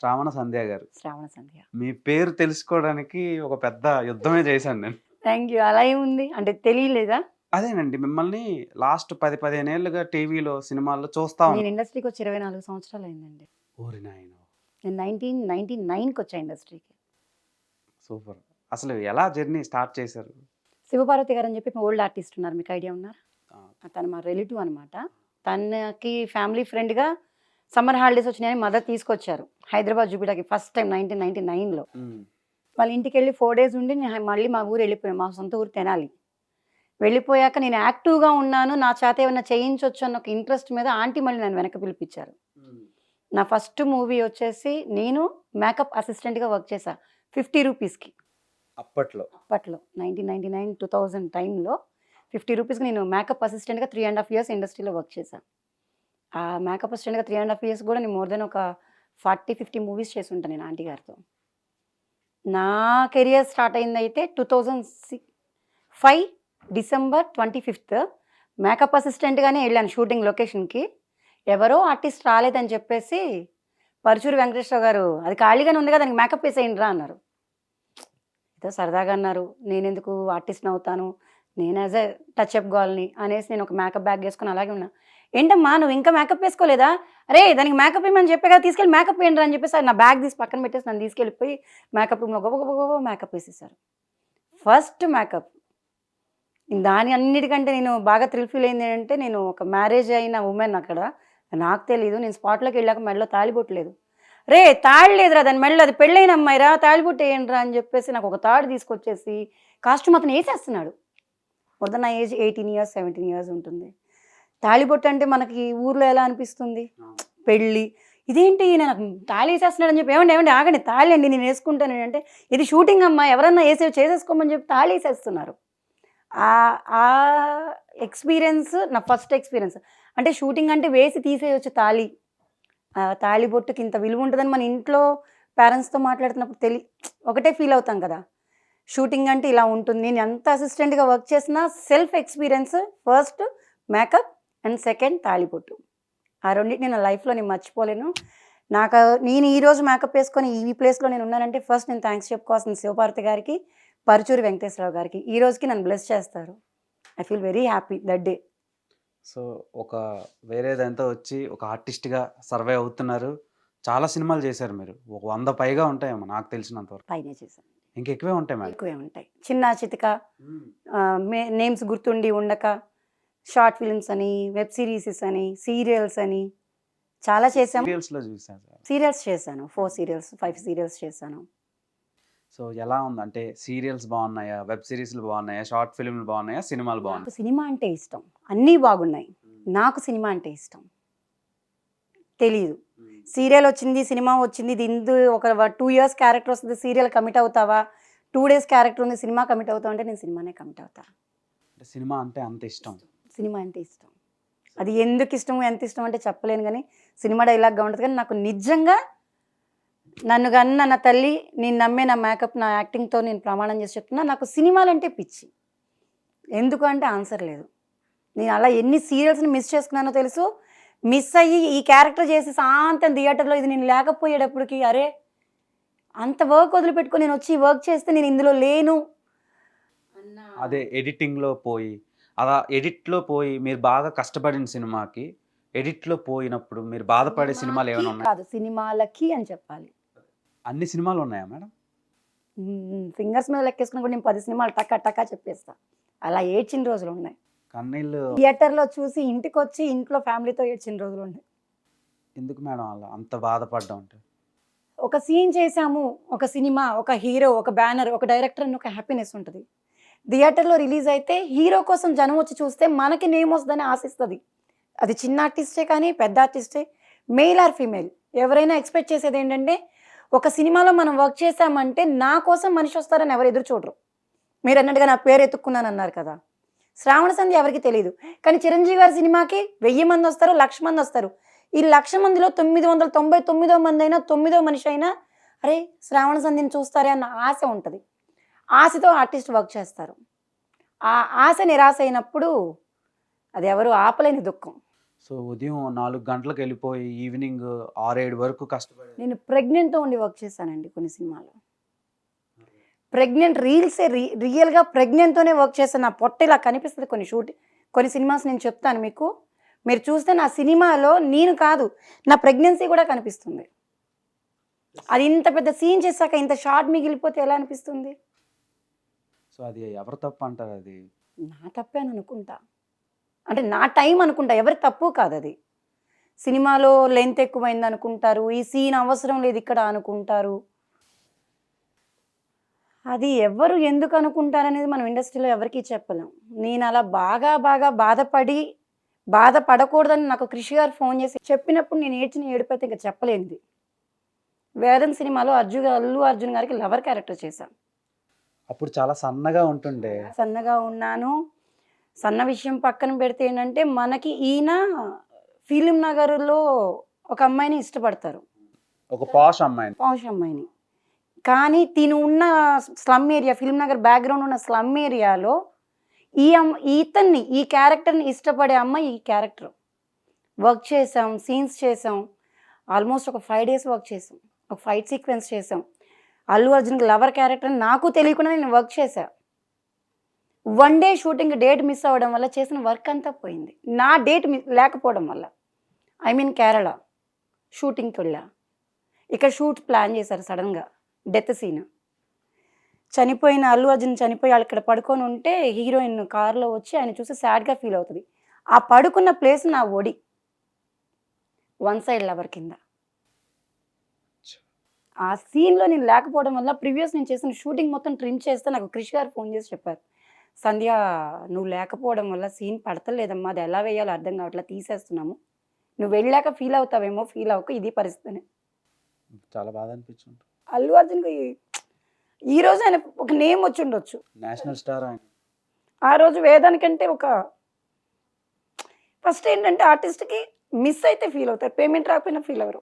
శ్రావణ సంధ్య గారు. శ్రావణ సంధ్య. మీ పేరు తెలుసుకోవడానికి ఒక పెద్ద యుద్ధమే చేశాను నేను. Thank you. అలా ఏముంది? అంటే తెలియలేదా? అదేనండి. మిమ్మల్ని లాస్ట్ పది పదిహేను ఏళ్ళుగా టీవీలో సినిమాల్లో చూస్తా నేను ఇండస్ట్రీకి వచ్చి ఇరవై నాలుగు సంవత్సరాలు అయిందండి. ఓరి నాయన. నేను నైన్టీన్ నైన్టీ నైన్కి వచ్చా ఇండస్ట్రీకి. సూపర్. అసలు ఎలా జర్నీ స్టార్ట్ చేశారు? శివపార్వతి గారు అని చెప్పి ఓల్డ్ ఆర్టిస్ట్ ఉన్నారు. మీకు ఐడియా ఉన్నారు? తను మా రిలేటివ్ అనమాట తనకి ఫ్యామిలీ ఫ్రెండ్గా సమ్మర్ హాలిడేస్ వచ్చినాయని మదర్ తీసుకొచ్చారు హైదరాబాద్ జూపిటాకి ఫస్ట్ టైం నైన్టీన్ నైన్టీ నైన్లో. వాళ్ళ ఇంటికి వెళ్ళి ఫోర్ డేస్ ఉండి నేను మళ్ళీ మా ఊరు వెళ్ళిపోయాను మా సొంత ఊరు తెనాలి. వెళ్ళిపోయాక నేను యాక్టివ్గా ఉన్నాను నా చేత ఏమైనా చేయించవచ్చు అన్న ఒక ఇంట్రెస్ట్ మీద ఆంటీ మళ్ళీ నన్ను వెనక పిలిపించారు. నా ఫస్ట్ మూవీ వచ్చేసి నేను మేకప్ అసిస్టెంట్గా వర్క్ చేశా ఫిఫ్టీ రూపీస్కి. అప్పట్లో. అప్పట్లో nineteen ninety nine two thousand టైంలో ఫిఫ్టీ రూపీస్కి నేను మేకప్ అసిస్టెంట్గా త్రీ అండ్ హాఫ్ ఇయర్స్ ఇండస్ట్రీలో వర్క్ చేశాను ఆ మేకప్ అసిస్టెంట్గా త్రీ అండ్ హాఫ్ ఇయర్స్ కూడా నేను మోర్ దెన్ ఒక ఫార్టీ ఫిఫ్టీ మూవీస్ చేసి ఉంటాను నేను ఆంటీ గారితో. నా కెరియర్ స్టార్ట్ అయింది అయితే two thousand six five December twenty fifth makeup అసిస్టెంట్గానే వెళ్ళాను షూటింగ్ లొకేషన్కి ఎవరో ఆర్టిస్ట్ రాలేదని చెప్పేసి పరుచూరి వెంకటేశ్వర గారు అది ఖాళీగానే ఉంది కదా దానికి మేకప్ వేసేయండి రా అన్నారు. ఏదో సరదాగా అన్నారు నేను ఎందుకు ఆర్టిస్ట్ని అవుతాను నేను యాజ్ ఎ టచ్అప్ గర్ల్ని అనేసి నేను ఒక మేకప్ బ్యాగ్ వేసుకుని అలాగే ఉన్నా. ఏంటమ్మా నువ్వు ఇంకా మేకప్ వేసుకోలేదా? అరే దానికి మేకప్ వేయమని చెప్పే కదా తీసుకెళ్ళి మేకప్ వేయండి అని చెప్పేసి నా బ్యాగ్ తీసి పక్కన పెట్టేసి నన్ను తీసుకెళ్ళిపోయి మేకప్ రూమ్లో గొప్ప గొప్ప గొప్ప మేకప్ వేసేసారు. ఫస్ట్ మేకప్ దాని అన్నిటికంటే నేను బాగా థ్రిల్ ఫీల్ అయింది ఏంటంటే నేను ఒక మ్యారేజ్ అయిన ఉమెన్ అక్కడ. నాకు తెలియదు నేను స్పాట్లోకి వెళ్ళాక మెడలో తాళిబొట్టలేదు రే తాళి లేదురా దాని మెడలో అది పెళ్ళైన అమ్మాయిరా తాళిబొట్టు వేయండిరా అని చెప్పేసి నాకు ఒక తాడు తీసుకొచ్చేసి కాస్ట్యూమ్ అతను వేసేస్తున్నాడు. మొదట నా age eighteen years seventeen years ఉంటుంది. తాళిబొట్టు అంటే మనకి ఊర్లో ఎలా అనిపిస్తుంది? పెళ్ళి. ఇదేంటి ఈయన నాకు తాళి వేసేస్తున్నాడు అని చెప్పి ఏమండి ఏమండి ఆగండి తాళి అండి నేను వేసుకుంటాను అంటే ఇది షూటింగ్ అమ్మా ఎవరన్నా వేసే చేసేసుకోమని చెప్పి తాళి వేసేస్తున్నారు. ఆ ఎక్స్పీరియన్స్ నా ఫస్ట్ ఎక్స్పీరియన్స్. అంటే షూటింగ్ అంటే వేసి తీసేయచ్చు తాళి. తాళి బొట్టుకి ఇంత విలువ ఉంటుందని మన ఇంట్లో పేరెంట్స్తో మాట్లాడుతున్నప్పుడు తెలి ఒకటే ఫీల్ అవుతాం కదా. షూటింగ్ అంటే ఇలా ఉంటుంది. నేను ఎంత అసిస్టెంట్గా వర్క్ చేసినా self experience first makeup and second తాళిబొట్టు. ఆ రెండింటి నేను లైఫ్లో నేను మర్చిపోలేను. నాకు నేను ఈరోజు మేకప్ వేసుకొని ఈ ప్లేస్లో నేను ఉన్నానంటే ఫస్ట్ నేను థ్యాంక్స్ చెప్పుకోవాల్సింది శివపార్వతి గారికి పరుచూరి వెంకటేశ్వరరావు గారికి. ఈ రోజుకి నన్ను బ్లెస్ చేస్తారు. I feel very happy that day. So ఒక వేరేదంతా వచ్చి ఒక ఆర్టిస్ట్గా సర్వే అవుతున్నారు. చాలా సినిమాలు చేశారు మీరు. ఒక వంద పైగా ఉంటాయేమో నాకు తెలిసినంత వరకు. పైన చేశాను. ఇంకెక్కువే ఉంటాయి మేడం. ఎక్కువే ఉంటాయి. చిన్న చితక నేమ్స్ గుర్తుండి ఉండక షార్ట్ ఫిల్మ్స్ అని వెబ్ సిరీసెస్ అని సీరియల్స్ అని చాలా చేశాము సీరియల్స్లో చూసాను సార్. సీరియల్స్ చేశాను. ఫోర్ సీరియల్స్ ఫైవ్ సీరియల్స్ చేశాను. సో ఎలా ఉంది? అంటే సీరియల్స్ బాగున్నాయా? వెబ్ సిరీస్లు బాగున్నాయా? షార్ట్ ఫిల్మ్లు బాగున్నాయా? సినిమాలు నాకు బాగున్నాయి సినిమా అంటే ఇష్టం. అన్నీ బాగున్నాయి. నాకు సినిమా అంటే ఇష్టం. తెలియదు సీరియల్ వచ్చింది సినిమా వచ్చింది ఇందు ఒక టూ ఇయర్స్ క్యారెక్టర్ వస్తుంది సీరియల్ కమిట్ అవుతావా? టూ డేస్ క్యారెక్టర్ ఉంది సినిమా కమిట్ అవుతావు అంటే నేను సినిమానే కమిట్ అవుతా. సినిమా అంటే అంత ఇష్టం. సినిమా అంటే ఇష్టం. అది ఎందుకు ఇష్టం ఎంత ఇష్టం అంటే చెప్పలేను కానీ సినిమా డైలాగ్గా ఉంటుంది కానీ నాకు నిజంగా నన్ను కన్న నా తల్లి నేను నమ్మే నా మేకప్ నా యాక్టింగ్తో నేను ప్రమాణం చేసి చెప్తున్నా నాకు సినిమాలంటే పిచ్చి. ఎందుకు అంటే ఆన్సర్ లేదు. నేను అలా ఎన్ని సీరియల్స్ని మిస్ చేసుకున్నానో తెలుసు. మిస్ అయ్యి ఈ క్యారెక్టర్ చేసి సాంతం థియేటర్లో ఇది నేను లేకపోయేటప్పటికి అరే అంత వర్క్ వదిలిపెట్టుకొని నేను వచ్చి వర్క్ చేస్తే నేను ఇందులో లేను. అదే ఎడిటింగ్లో పోయి అలా ఎడిట్లో పోయి మీరు బాగా కష్టపడిన సినిమాకి ఎడిట్లో పోయినప్పుడు మీరు బాధపడే సినిమాలు ఏమైనా ఉన్నాయి? కాదు సినిమాలకి అని చెప్పాలి. అన్ని సినిమాలు ఉన్నాయా మేడం? ఫింగర్స్ మీద లెక్కేసుకుని కూడా నేను పది సినిమాలు టకా టకా చెప్పేస్తా. అలా ఏడ్చిన రోజులు ఉన్నాయి. కన్నీళ్ళు థియేటర్లో చూసి ఇంటికి వచ్చి ఇంట్లో ఫ్యామిలీతో ఏడ్చిన రోజులు ఉన్నాయి. ఎందుకు మేడం అలా? అంత బాధపడ్డం అంటే? ఒక సీన్ చేసాము ఒక సినిమా ఒక హీరో ఒక బ్యానర్ ఒక డైరెక్టర్ అని ఒక హ్యాపీనెస్ ఉంటుంది. థియేటర్లో రిలీజ్ అయితే హీరో కోసం జనం వచ్చి చూస్తే మనకి నేమ్ వస్తుందని ఆశిస్తుంది. అది చిన్న ఆర్టిస్టే కానీ పెద్ద ఆర్టిస్టే మెయిల్ ఆర్ ఫీమేల్ ఎవరైనా ఎక్స్పెక్ట్ చేసేది ఏంటంటే ఒక సినిమాలో మనం వర్క్ చేసామంటే నా కోసం మనిషి వస్తారని ఎవరు ఎదురు చూడరు మీరు అన్నట్టుగా నా పేరు ఎత్తుక్కున్నాను అన్నారు కదా. శ్రావణ సంధ్య ఎవరికి తెలియదు కానీ చిరంజీవి గారి సినిమాకి వెయ్యి మంది వస్తారు లక్ష మంది వస్తారు. ఈ లక్ష మందిలో తొమ్మిది వందల తొంభై తొమ్మిదో మంది అయినా తొమ్మిదో మనిషి అయినా అరే శ్రావణ సంధిని చూస్తారే అన్న ఆశ ఉంటుంది. ఆశతో ఆర్టిస్ట్ వర్క్ చేస్తారు. ఆ ఆశ నిరాశ అయినప్పుడు అది ఎవరు ఆపలేని దుఃఖం. సో ఉదయం నాలుగు గంటలకు వెళ్ళిపోయి ఈవినింగ్ ఆరేడు వరకు కష్టపడి నేను ప్రెగ్నెంట్తో ఉండి వర్క్ చేశానండి కొన్ని సినిమాలు. ప్రెగ్నెంట్ రీల్సే రీ రియల్గా ప్రెగ్నెంట్తోనే వర్క్ చేస్తాను నా పొట్ట ఇలా కనిపిస్తుంది. కొన్ని షూట్ కొన్ని సినిమాస్ నేను చెప్తాను మీకు. మీరు చూస్తే నా సినిమాలో నేను కాదు నా ప్రెగ్నెన్సీ కూడా కనిపిస్తుంది. అది ఇంత పెద్ద సీన్ చేశాక ఇంత షార్ట్ మిగిలిపోతే ఎలా అనిపిస్తుంది? సో అది ఎవరు తప్పు అంటారు అది? నా తప్పే అని అనుకుంటా. అంటే నా టైం అనుకుంటా. ఎవరి తప్పు కాదు అది. సినిమాలో లెంత్ ఎక్కువైంది అనుకుంటారు. ఈ సీన్ అవసరం లేదు ఇక్కడ అనుకుంటారు. అది ఎవరు ఎందుకు అనుకుంటారనేది మనం ఇండస్ట్రీలో ఎవరికీ చెప్పలేం. నేను అలా బాగా బాగా బాధపడి బాధపడకూడదని నాకు కృషి గారు ఫోన్ చేసి చెప్పినప్పుడు నేను ఏడ్చిన ఏడిపోతే ఇంకా చెప్పలేనిది. వేదం సినిమాలో అర్జున్ అల్లు అర్జున్ గారికి లవర్ క్యారెక్టర్ చేశాను అప్పుడు చాలా సన్నగా ఉంటుండే. సన్నగా ఉన్నాను. సన్న విషయం పక్కన పెడితే ఏంటంటే మనకి ఈయన ఫిలిం నగర్లో ఒక అమ్మాయిని ఇష్టపడతారు. ఒక పాష్ అమ్మాయిని. పాష్ అమ్మాయిని. కానీ తిను ఉన్న slum area Film Nagar background ఉన్న స్లమ్ ఏరియాలో ఈ అమ్మ ఇతన్ని ఈ క్యారెక్టర్ని ఇష్టపడే అమ్మాయి ఈ క్యారెక్టర్. వర్క్ చేసాం సీన్స్ చేసాం. ఆల్మోస్ట్ ఒక ఫైవ్ డేస్ వర్క్ చేసాం. ఒక ఫైట్ సీక్వెన్స్ చేసాం. అల్లు అర్జున్కి లవర్ క్యారెక్టర్ నాకు తెలియకుండా నేను వర్క్ చేశా. One day shooting date miss అవ్వడం వల్ల చేసిన వర్క్ అంతా పోయింది. నా డేట్ లేకపోవడం వల్ల. ఐ మీన్ కేరళ షూటింగ్కి వెళ్ళా. ఇక్కడ షూట్ ప్లాన్ చేశారు సడన్గా. Death scene. చనిపోయిన అల్లు అర్జున్ చనిపోయి వాళ్ళు ఇక్కడ పడుకొని ఉంటే హీరోయిన్ కారులో వచ్చి ఆయన చూసి సాడ్గా ఫీల్ అవుతుంది. ఆ పడుకున్న ప్లేస్ నా ఒడి. వన్ సైడ్ లవర్ కింద. ఆ సీన్లో నేను లేకపోవడం వల్ల ప్రీవియస్ నేను చేసిన షూటింగ్ మొత్తం ట్రిమ్ చేస్తే నాకు క్రిష్ గారు ఫోన్ చేసి చెప్పారు. సంధ్య నువ్వు లేకపోవడం వల్ల సీన్ పడతలేదమ్మా అది ఎలా వేయాలో అర్థం కావట్లా తీసేస్తున్నాము. నువ్వు వెళ్ళాక ఫీల్ అవుతావేమో ఫీల్ అవ్వక ఇది పరిస్థితి. చాలా బాధ అనిపించుంటుంది అల్లు అర్జున్కి ఈ రోజు ఆయన ఒక నేమ్ వచ్చి ఉండొచ్చు. నేషనల్ స్టార్ ఆయన. ఆ రోజు వేదానికంటే ఒక ఫస్ట్ ఏంటంటే ఆర్టిస్ట్కి మిస్ అయితే ఫీల్ అవుతారు పేమెంట్ రాకపోయినా ఫీల్ అవ్వరు.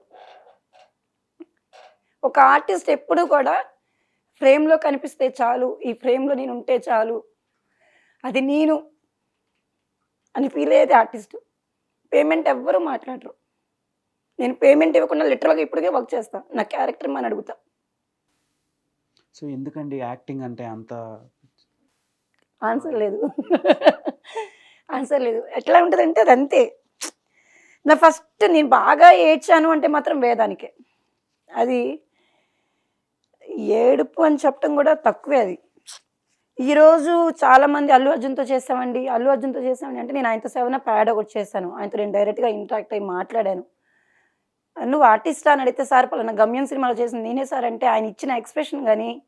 ఒక ఆర్టిస్ట్ ఎప్పుడు కూడా ఫ్రేమ్లో కనిపిస్తే చాలు ఈ ఫ్రేమ్లో నేను ఉంటే చాలు అది నేను అని ఫీల్ అయ్యేది ఆర్టిస్ట్. పేమెంట్ ఎవ్వరూ మాట్లాడరు. నేను పేమెంట్ ఇవ్వకుండా లిటరల్గా ఇప్పటికే వర్క్ చేస్తాను నా క్యారెక్టర్ అని అడుగుతా. సో ఎందుకండి యాక్టింగ్ అంటే అంత ఆన్సర్ లేదు. ఆన్సర్ లేదు. ఎట్లా ఉంటుందంటే అది అంతే నా ఫస్ట్ నేను బాగా ఏడ్చాను అంటే మాత్రం వేదానికే. అది ఏడుపు అని చెప్పడం కూడా తక్కువే అది. ఈరోజు చాలామంది అల్లు అర్జున్తో చేసామండి అల్లు అర్జున్తో చేసామండి అంటే నేను ఆయనతో సెవెన్ ప్యాడ్ ఒకటి చేశాను ఆయనతో నేను డైరెక్ట్గా ఇంటరాక్ట్ అయ్యి మాట్లాడాను. నువ్వు ఆర్టిస్ట్ అని అడిగితే సార్ పలానా గమ్యం సినిమాలో చేసింది నేనే సార్ అంటే ఆయన ఇచ్చిన ఎక్స్ప్రెషన్ కానీ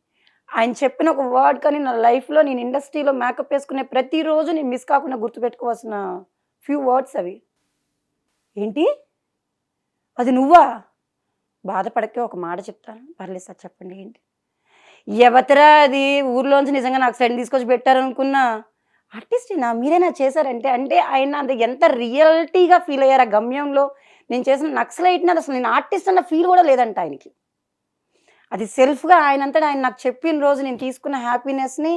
ఆయన చెప్పిన ఒక వర్డ్ కానీ నా లైఫ్లో నేను ఇండస్ట్రీలో మేకప్ వేసుకునే ప్రతిరోజు నేను మిస్ కాకుండా గుర్తుపెట్టుకోవాల్సిన ఫ్యూ వర్డ్స్ అవి. ఏంటి? అది నువ్వా? బాధపడకే ఒక మాట చెప్తాను. పర్లేదు సార్ చెప్పండి ఏంటి? ఎవతరా అది? ఊర్లోంచి నిజంగా నాకు ఫ్రెండ్ తీసుకొచ్చి పెట్టారనుకున్నా ఆర్టిస్ట్ నా మీరేనా చేశారంటే? అంటే ఆయన అది ఎంత రియాలిటీగా ఫీల్ అయ్యారు ఆ గమ్యంలో? నేను చేసిన నక్సలైట్ని అసలు నేను ఆర్టిస్ట్ అన్న ఫీల్ కూడా లేదంట ఆయనకి. అది సెల్ఫ్గా ఆయన ఆయన నాకు చెప్పిన రోజు నేను తీసుకున్న హ్యాపీనెస్ని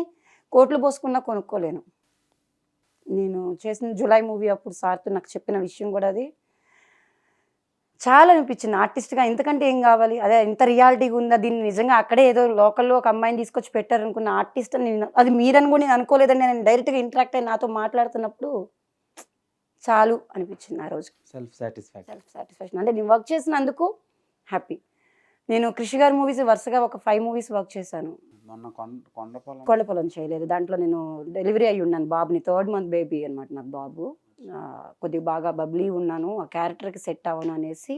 కోట్లు పోసుకున్నా కొనుక్కోలేను. నేను చేసిన జులై మూవీ అప్పుడు సార్తో నాకు చెప్పిన విషయం కూడా అది. చాలా అనిపించింది ఆర్టిస్ట్గా. ఇంతకంటే ఏం కావాలి? అదే ఇంత రియాలిటీగా ఉందా? దీన్ని నిజంగా అక్కడే ఏదో లోకల్లో ఒక అమ్మాయిని తీసుకొచ్చి పెట్టారనుకున్న ఆర్టిస్ట్ అని నేను అది మీరని కూడా నేను అనుకోలేదండి. నేను డైరెక్ట్గా ఇంటరాక్ట్ అయ్యి నాతో మాట్లాడుతున్నప్పుడు చాలు అనిపించింది ఆ రోజు. సెల్ఫ్ సాటిస్ఫాక్షన్ సెల్ఫ్ సాటిస్ఫాక్షన్ అంటే నేను వర్క్ చేసినందుకు హ్యాపీ. నేను కృషి గారి మూవీస్ వరుసగా ఒక ఫైవ్ మూవీస్ వర్క్ చేశాను. మొన్న కొండ కొండ పొలం కోళ్ళ పొలం చేయలేదు. దాంట్లో నేను డెలివరీ అయ్యి ఉన్నాను బాబుని. థర్డ్ మంత్ బేబీ అనమాట నాకు బాబు. కొద్దిగా బాగా బబ్లీ ఉన్నాను ఆ క్యారెక్టర్కి సెట్ అవ్వను అనేసి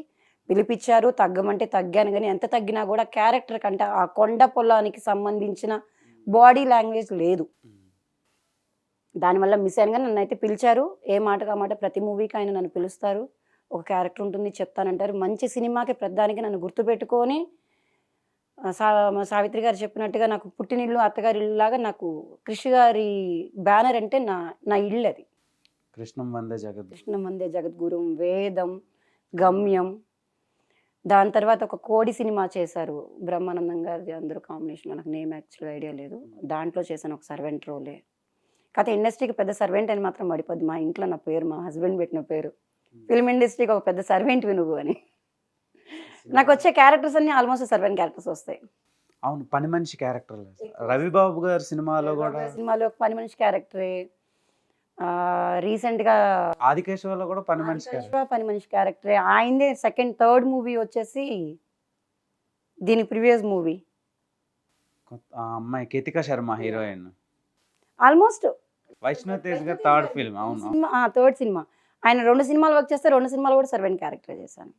పిలిపించారు తగ్గమంటే తగ్గాను కానీ ఎంత తగ్గినా కూడా క్యారెక్టర్ కంటే ఆ కొండ పొలానికి సంబంధించిన బాడీ లాంగ్వేజ్ లేదు. దానివల్ల మిస్ అయ్యాను కానీ నన్ను అయితే పిలిచారు. ఏ మాటగా మాట ప్రతి మూవీకి ఆయన నన్ను పిలుస్తారు. ఒక క్యారెక్టర్ ఉంటుంది చెప్తానంటారు. మంచి సినిమాకి ప్రధానికి నన్ను గుర్తుపెట్టుకొని సా మా సావిత్రి గారు చెప్పినట్టుగా నాకు పుట్టినిల్లు అత్తగారి ఇల్లు లాగా నాకు కృషి గారి బ్యానర్ అంటే నా నా ఇల్లు అది. కృష్ణం వందే జగత్ కృష్ణమందే జగద్గురు వేదం గమ్యం. దాని తర్వాత ఒక కోడి సినిమా చేశారు బ్రహ్మానందం గారిది అందరూ కాంబినేషన్ నాకు నేమ్ యాక్చువల్గా ఐడియా లేదు. దాంట్లో చేశాను ఒక సర్వెంట్ రోలే కాకపోతే ఇండస్ట్రీకి పెద్ద సర్వెంట్ అని మాత్రం పడిపోద్ది. మా ఇంట్లో నా పేరు మా హస్బెండ్ పెట్టిన పేరు. ఫిల్మ్ ఇండస్ట్రీకి ఒక పెద్ద సర్వెంట్వి నువ్వు అని. నాకు వచ్చే క్యారెక్టర్స్ అన్ని ఆల్మోస్ట్ సర్వెంట్ క్యారెక్టర్స్ వస్తాయి. అవును పని మనిషి క్యారెక్టర్ రవిబాబు గారి సినిమాలో కూడా సినిమాలో పని మనిషి క్యారెక్టరే రీసెంట్గా ఆదికేశవలో కూడా పని మనిషి క్యారెక్టర్. పని మనిషి క్యారెక్టరే. ఆయనదే సెకండ్ థర్డ్ మూవీ వచ్చేసి దీని ప్రీవియస్ మూవీ. ఆ అమ్మాయి కేతిక శర్మ హీరోయిన్. ఆల్మోస్ట్ వైష్ణవ్ తేజ్ గారి థర్డ్ ఫిల్మ్ అవును. Cinema third cinema. ఆయన రెండు సినిమాలు వర్క్ చేస్తే రెండు సినిమాలు కూడా సర్వెంట్ క్యారెక్టర్ చేశాను.